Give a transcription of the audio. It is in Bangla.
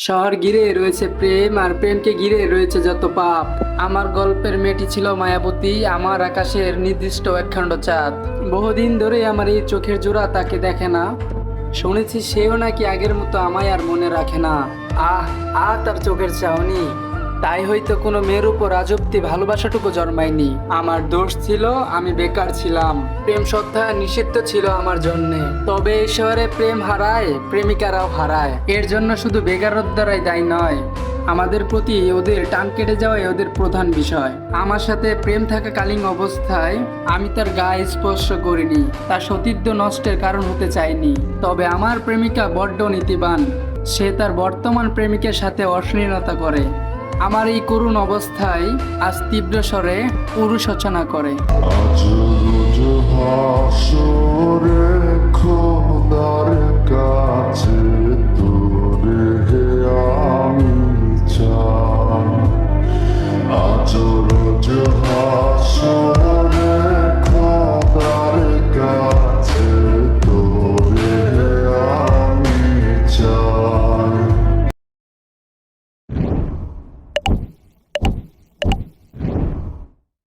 শহর ঘিরে রয়েছে প্রেম আর প্রেমকে ঘিরে রয়েছে যত পাপ। আমার গল্পের মেয়েটি ছিল মায়াবতী, আমার আকাশের নির্দিষ্ট একখণ্ড চাঁদ। বহুদিন ধরে আমার এই চোখের জোড়া তাকে দেখে না। শুনেছি সেও নাকি আগের মতো আমায় আর মনে রাখে না। আহ আহ, তার চোখের চাহনি। তাই হয়তো কোনো মেয়ের উপর আজব্দি ভালোবাসাটুকু জন্মায়নি। আমার দোষ ছিল, আমি বেকার ছিলাম। প্রেম সত্তা নিষিদ্ধ ছিল আমার জন্য। তবে এই শহরে প্রেম হারায়, প্রেমিকারাও হারায়। এর জন্য শুধু বেকারত্বরাই দায়ী নয়, আমাদের প্রতি ওদের টান কেটে যাওয়াই ওদের প্রধান বিষয়। আমার সাথে প্রেম থাকাকালীন অবস্থায় আমি তার গায়ে স্পর্শ করিনি তার সতীত্ব নষ্টের কারণ হতে চাইনি। তবে আমার প্রেমিকা বড্ড নীতিবান, সে তার বর্তমান প্রেমিকের সাথে অশ্লীলতা করে। আমার এই করুণ অবস্থায় আজ তীব্র স্বরে পুরুষচনা করে।